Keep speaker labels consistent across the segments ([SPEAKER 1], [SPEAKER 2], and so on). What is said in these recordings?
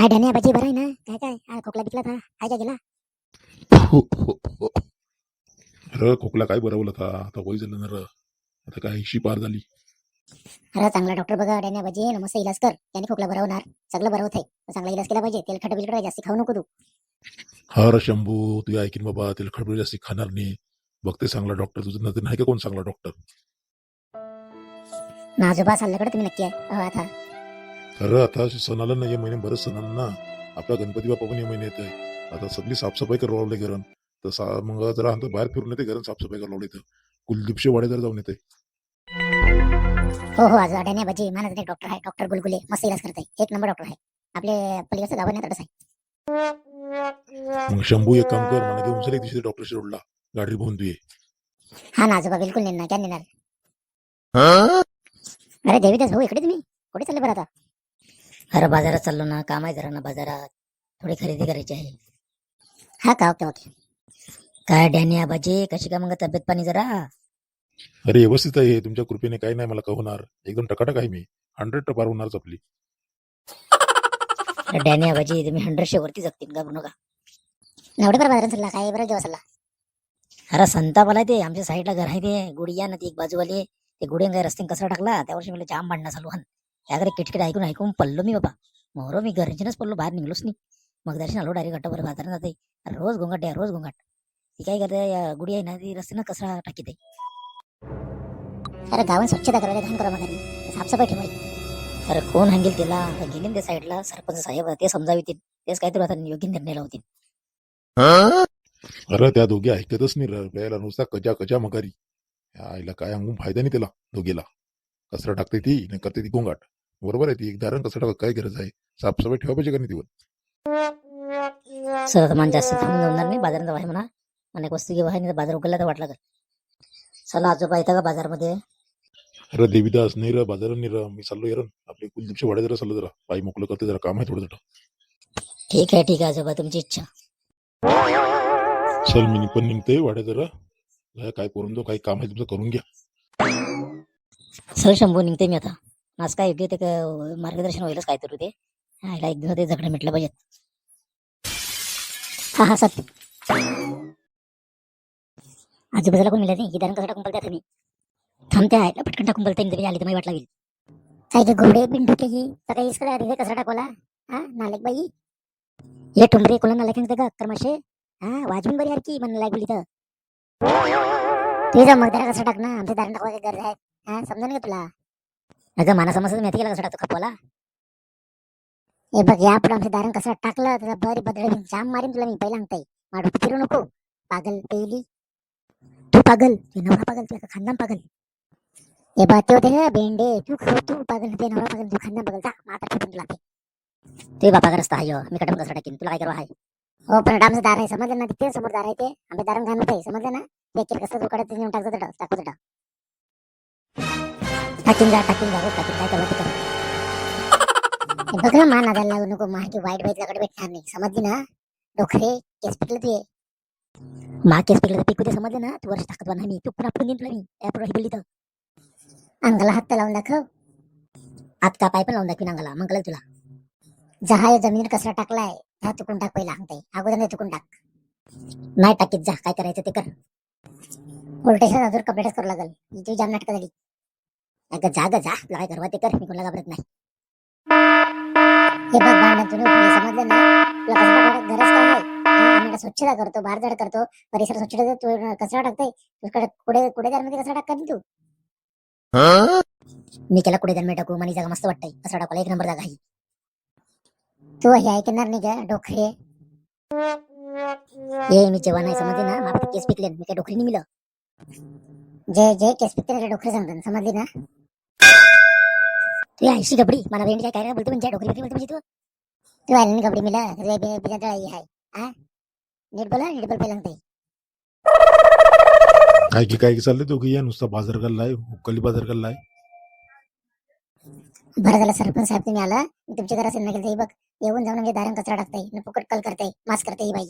[SPEAKER 1] काय ढाण्या बाजी बरं आहे ना काय काय हा खोकला बिकला था काय काय गेला
[SPEAKER 2] अरे खोकला काय बरवलं का आता वय झालं ना र आता काय ऐंशी पार झाली
[SPEAKER 1] अरे चांगला डॉक्टर बघा ढाण्या बाजी मस्त इलाज कर त्याने खोकला बरं होणार सगळं बरं होत आहे चांगला इलाज केला पाहिजे तेलखट बिलखट जास्त खाऊ नको तू
[SPEAKER 2] हा र शंभू तू ऐकीन बाबा तिला खडबड जास्त खाणार नाही बघते चांगला डॉक्टर तुझं नंतर नाही का कोण चांगला डॉक्टर
[SPEAKER 1] नाजोबा चालल्याकडे तुम्ही नक्की आहे आता
[SPEAKER 2] अरे आता सण आलं ना या महिने बरंच सण आलं ना आपला गणपती बाप्पा पण या महिन्यात आहे आता सगळी साफसफाई करावं लागले घरण तर सा मग जरा आता बाहेर फिरून येते घरण साफसफाई करावं लागली तर कुलदीपशे वाडे जर जाऊन येते
[SPEAKER 1] हो हो आज ढाण्या बाजी मानस एक डॉक्टर आहे डॉक्टर गुलगुले मस्त इलाज करत आहे एक नंबर डॉक्टर आहे. आपले पलीकडचं गाव नाही तडस आहे.
[SPEAKER 2] मग शंभू एक काम कर मला घेऊन चल एक दिवशी डॉक्टर रोडला. गाडी बघून तू ये
[SPEAKER 1] हा ना आजोबा बिलकुल नेणार क्या नेणार. अरे देवीदास भाऊ इकडे तुम्ही? कुठे चालले बरं आता? अरे बाजारात चाललो ना काम आहे जरा ना बाजारात. थोडी खरेदी करायची आहे. हा का? Okay okay. काय डॅनी आबाजी कशी काय मग तब्येत पाणी जरा?
[SPEAKER 2] अरे व्यवस्थित आहे. तुमच्या कृपेने काही नाही मला होणार एकदम टकाटक आहे मी. हंड्रेड पार होणारच आपली.
[SPEAKER 1] डॅनी आबाजी तुम्ही हंड्रेडशे वरती जगतील का नका एवढे बरं बाजारात चालला काय बरं दिवस चालला? अरे संतापाला ते. आमच्या साईडला घर आहे ते. गुडिया ना ती एक बाजूवाले ते गुडिया काय रस्त्याने कचरा टाकला? त्या वर्षी मला जाम भांडणं चालू हन याकडे किटकिट ऐकून ऐकून पडलो मी बाबा. मोहरो मी घरचीनच पडलो बाहेर निघलोच नाही. मग दर्शन आलो डायरेक्ट गट्टावर बाजारात जाते. रोज गोंगाट आहे रोज गोंगाट ती काय करते या गुडी आहे ना ती रस्त्यानं कचरा टाकी आहे. अरे गावन स्वच्छता करायला घाण करा मग साफसफाई ठेवायची अरे कोण हांगेल तिला? गेले त्या साईडला सरपंच साहेब ते समजावितील तेच काहीतरी आता योग्य निर्णय लावतील.
[SPEAKER 2] अरे त्या दोघी ऐकतच नाही नुसता कजा कजा मगारी आईला काय अंगून फायदा नाही त्याला दोघीला. कचरा टाकते ती नाही करते ती गोंगाट. बरोबर आहे ती एक दारण कचरा टाका काय गरज आहे? साफसफाई ठेवा पाहिजे का नाही तिवर
[SPEAKER 1] सर मान जास्त थांबून जाणार नाही बाजारात आहे म्हणा. अनेक वस्तू घेऊ आहे नाही बाजार उघडला तर वाटला का? चला आजोबा येता का बाजारमध्ये?
[SPEAKER 2] अरे देवीदास नाही र बाजारात नाही र. मी चाललो यार आपले कुलदीपचे वाडे जरा चाललो जरा. पायी मोकलं करते जरा काम आहे थोडं थोडं
[SPEAKER 1] ठीक आहे ठीक आहे आजोबा तुमची इच्छा.
[SPEAKER 2] चल मी पण निघते वाडे जरा. जरा काय करून दो काही काम आहे तुमचं करून घ्या.
[SPEAKER 1] सर शंभू निघते मी आता. आज काय योग्य ते मार्गदर्शन होईलच काय तर ते. हा, याला एक दिवस ते झगडं मिटलं पाहिजेत. हा हा सत्य आजूबाजूला कोण मिळत नाही? किदारण कसं टाकून पलत्या तुम्ही? थांबते आयला पटकन टाकून पलते मी आली तर मी वाट लागेल. काय ते घोडे बिंडू के ही. सकाळी इसकडे आली कचरा टाकवला? हा नालेक बाई. हे टुंबरे कोणा नालेक का कर्माशे? हा वाजवून बरी यार की मन लागली बोली तर तुझा मग त्याला कसं टाक आमच्या दारण टाकवायची गरज आहे? हा समजा नाही का तुला? अगं मला समजत माहिती केला कसं टाकतो खपवाला. हे बघ या पुढे आमच्या दारण कसं टाकलं तर बरी बदल जाम मारीन तुला मी पहिला सांगताय. माडू फिरू नको. पागल पेली. तू पागल ते नवरा पागल तुला खानदान पागल. हे बघ ते होते ना बेंडे तू तू पागल ते नवरा पागल तू खानदान पागल. जा माता ठेवून तुला ते. बापा आहे ह्यो. मी कटम कसं टाकीन तुला काय करू आहे? हो पण आमचं दार आहे समजलं ना? तिथे समोर दार आहे ते. आमच्या दारण घालून आहे समजलं ना? ते केलं कसं तू कडे नेऊन टाकतो तर टाकू तर टाक. टाकीन जा टाकीन जा हो टाकीन काय कर हे बघ ना मान नादाला लागू नको माहिती वाईट भेटल्याकडे भेटणार नाही. समजली ना? डोखरे केस पिकलं तू ये मा केस पिकलं पिकू ते समजलं ना? तू वर्ष टाकत नाही. मी तू पुन्हा पुढे तुला मी यापुढे ही बोलली तर. अंगाला हात लावून दाखव. हात का पाय पण लावून दाखवीन अंगाला. मग कळलं तुला. जहा या जमिनीवर कचरा टाकलाय हा चुकून टाक पहिला सांगताय अगोदर नाही चुकून टाक. नाही टाकीत जा काय करायचं ते कर. पोलिटिशियन अजून कंप्लेंटच करू लागल. तुझी जाम नाटकं झाली. अगं जा ग जा. तुला काय करवा ते कर. मी कोणाला घाबरत नाही. हे बघ भांडण तुम्ही समजलं ना? तुला कचरा गरज काय आहे? हा, आम्ही आता स्वच्छता करतो बाहेर झाड करतो. परिसर स्वच्छ ठेवतो, तू कचरा टाकतोय. तुझ्याकडे कुडे कुडेदारमध्ये कचरा टाक तू? मी केला कुडेदारमध्ये टाकू मला ही जागा मस्त वाटतंय. कचरा टाकायला एक नंबर जागा आहे. तू हे ऐकणार नाही का डोखरे ये मी जेव्हा नाही समजले ना मला केस पिकले मी काय डोकरी नाही मिलं जे जे केस पिकते ना ते डोकरे सांगतात. समजली ना? तू ऐशी कपडी मला बहिणी काय काय बोलतो म्हणजे डोकरी बोलतो म्हणजे तू। तू आली नाही कपडी मिला रे बे बिना आहे हा। नीट बोला नीट बोल पहिला सांगते
[SPEAKER 2] काय की काय की चाललंय दोघी या नुसता बाजार करलाय हुक्कली बाजार करलाय
[SPEAKER 1] बरं झालं सरपंच साहेब तुम्ही आला मी तुमच्या घरात सिन्ना गेलते बघ येऊन जाऊन म्हणजे दारण कचरा टाकताय न फुकट कल करताय मास करते ही बाई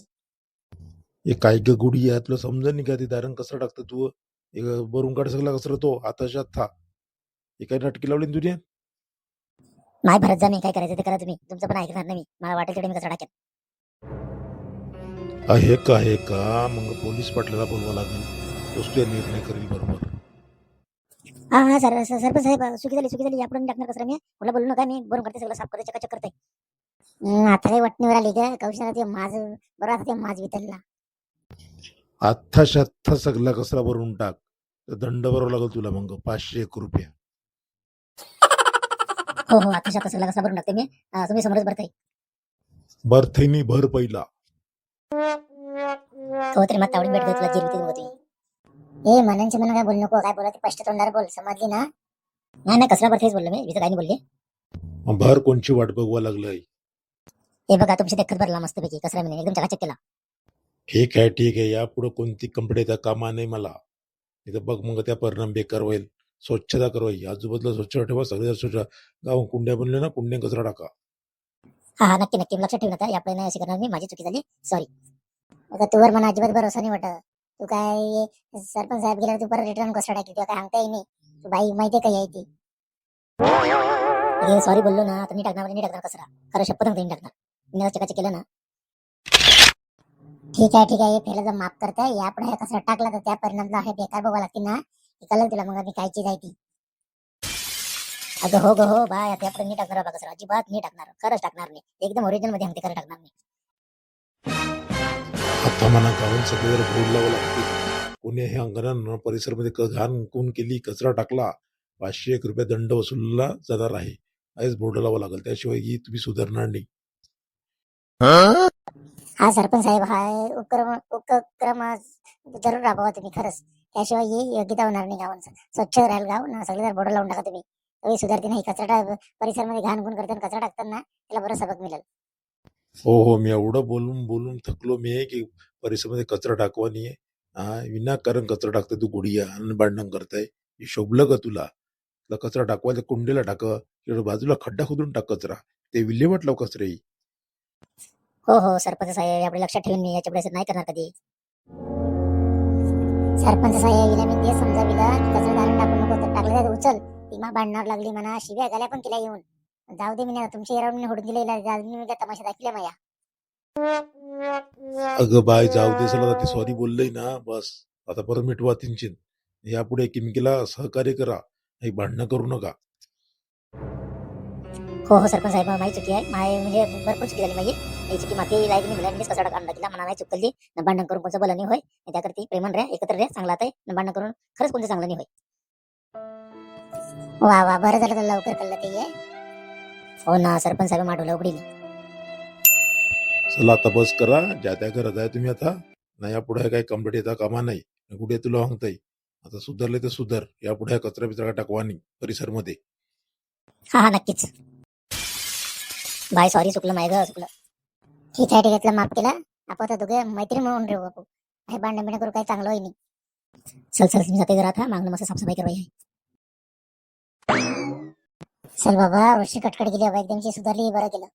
[SPEAKER 2] हे काय ग गुडी आहे तुला समजा नाही का ते दारण कचरा टाकतं तू? हे भरून काढ सगळा कचरा तो आताशात था. हे काय नाटकी लावली ना तुझी?
[SPEAKER 1] नाही भरत जा मी काय करायचं ते करा तुम्ही. तुमचं पण ऐकणार नाही मी. मला वाटेल तेवढे मी कचरा टाकेन
[SPEAKER 2] आहे का आहे का? मग पोलीस पाटलाला बोलवा लागेल. तोच तो निर्णय करेल बरोबर.
[SPEAKER 1] हा हा सर सर सरपंच साहेब चुकी झाली चुकी झाली. यापुढे टाकणार कचरा मी मला बोलू नका मी. बरोबर करते सगळं साफ करते चकाचक करते आता काही वाटणीवर आली का कौशला ते माझ बरोबर आता ते माझ वितरला.
[SPEAKER 2] आत्ताच्या आत्ता सगळा कचरा भरून टाक. तर दंड भरावा लागेल तुला मग. पाचशे एक रुपया.
[SPEAKER 1] हो हो आता शाता सगळा कचरा भरून टाकते मी. अं, तुम्ही समोरच भरताय
[SPEAKER 2] बर थैनी भर पहिला.
[SPEAKER 1] हो तरी मग तावडी भेट घेतला होती ए मनांचे म्हणून काय बोलू नको काय बोला ते स्पष्ट तोंडार बोल समजली ना? नाही नाही कचरा भरतेच बोललो मी इथं काही नाही बोलले.
[SPEAKER 2] मग भर कोणची वाट बघवा लागलंय.
[SPEAKER 1] हे बघा तुमची देखत भरला मस्तपैकी कचरा मी एकदम चकाचक केला.
[SPEAKER 2] ठीक आहे ठीक आहे यापुढे कोणती कंपनी कामा नाही मला. इथं बघ मग त्या परिणाम बेकार होईल. स्वच्छता करवाई आजूबाजूला स्वच्छ ठेवा सगळे स्वच्छ गाव कुंड्या बनले ना कुंड्या कचरा टाका.
[SPEAKER 1] हा नक्की नक्की. लक्षात ठेवू नका यापुढे नाही असे करणार मी. माझी चुकी झाली. सॉरी आता तुवर मला अजिबात भरोसा नाही वाटत. तू काय सरपंच साहेब गेल्यावर तू परत रिटर्न कसं टाकी तुला काय सांगता येईल नाही. तू बाई माहितीये काय आहे ती सॉरी बोललो ना. तुम्ही टाकणार म्हणजे नाही टाकणार कचरा. खरं शपथ सांगते टाकणार. मी चकाचक केलं ना. ठीक आहे ठीक आहे. फेला जर माफ करताय. यापुढे हा कचरा टाकला तर त्या परिणामला हे बेकार बघावं लागतील ना. कळलं तुला मग मी काय चीज आहे ती. अगं हो ग हो बाय आता यापुढे मी टाकणार बाबा कचरा अजिबात मी टाकणार खरंच टाकणार नाही. एकदम ओरिजिनलमध्ये सांगते खरं टाकणार नाही.
[SPEAKER 2] आता म्हणा गावून सगळ्यावर बोर्ड लावा लागते कोणी हे अंगणान परिसरमध्ये क- घाण कोण केली कचरा टाकला पाचशे एक रुपये दंड वसूलला जाणार आहे. आहेच बोर्ड लावा लागेल. त्याशिवाय ही तुम्ही सुधारणार नाही.
[SPEAKER 1] हा सरपंच साहेब हा उपक्रम उपक्रम जरूर राबवा तुम्ही खरंच. त्याशिवाय हे योग्यता होणार नाही गावांचं. स्वच्छ राहील गाव ना सगळे जर बोर्ड लावून टाका तुम्ही. तरी सुधारते नाही कचरा टाक- परिसरमध्ये घाण गुण करताना कचरा टाकताना त्याला बरं सबक मिळेल.
[SPEAKER 2] हो हो मी एवढं बोलून बोलून थकलो मी आहे की परिसरामध्ये कचरा टाकवा नाही हा विनाकारण कचरा टाकते तू गुडिया भांडण करताय. हे शोभलं का तुला? तुला कचरा टाकवा त्या कुंडीला टाक किंवा बाजूला खड्डा खोदून टाक कचरा. ते विल्हेवाट लाव कचरे
[SPEAKER 1] हो. हो सरपंच साहेब आपल्या लक्षात ठेवून मी याच्यापुढे नाही करणार कधी. सरपंच साहेब हिला मी ते समजाविला की कचरा दारून टाकू नको. तर टाकलं तर उचल. ती भांडणार लागली म्हणा. शिव्या गाल्या पण केल्या येऊन. जाऊ दे मी ना तुमच्या एरावून होडून दिले हिला मी हिला तमाशा दाखविला माया.
[SPEAKER 2] अगं बाय जाऊ दे सला ते सॉरी बोललंय ना. बस. आता परत मिटवा तिंचिन यापुढे किमकीला सहकार्य करा. हे भांडणं करू नका.
[SPEAKER 1] हो हो सरपंच साहेब माझी चुकी आहे. माय म्हणजे भरपूर चुकी झाली माझी ही चुकी माफी लायक नाही मिळाली कसा आणला तिला मना नाही चुकली न भांडण करून कोणचं बोला नाही होय. आणि त्याकरती प्रेमान रे एकत्र रे चांगला आहे न भांडण करून खरंच कोणतं चांगलं नाही होय. वा वा बरं झालं लवकर कळलं ते हे. ना सरपंच साहेब माठवलं उघडी
[SPEAKER 2] चला आता बस करा ज्या त्या करत आहे तुम्ही आता. नाही यापुढे काही कंप्लीट येता कामा नाही. कुठे तुला सांगताय आता सुधारले तर सुधार. यापुढे कचरा बिचरा टाकवा नाही परिसरमध्ये.
[SPEAKER 1] हा हा नक्कीच. बाय सॉरी चुकलं माय ग चुकलं. ठीक आहे ठीक आहे माफ केला आपण आता दोघे मैत्री म्हणून ठेवू बापू. हे भांडण बिंड करू काही चांगलं होई नाही. चल चल मी जाते घरात हा. मागणं मस्त साफसफाई करवाई चल बाबा वर्षी कटकट गेली बाबा एकदमची सुधारली बरं केलं.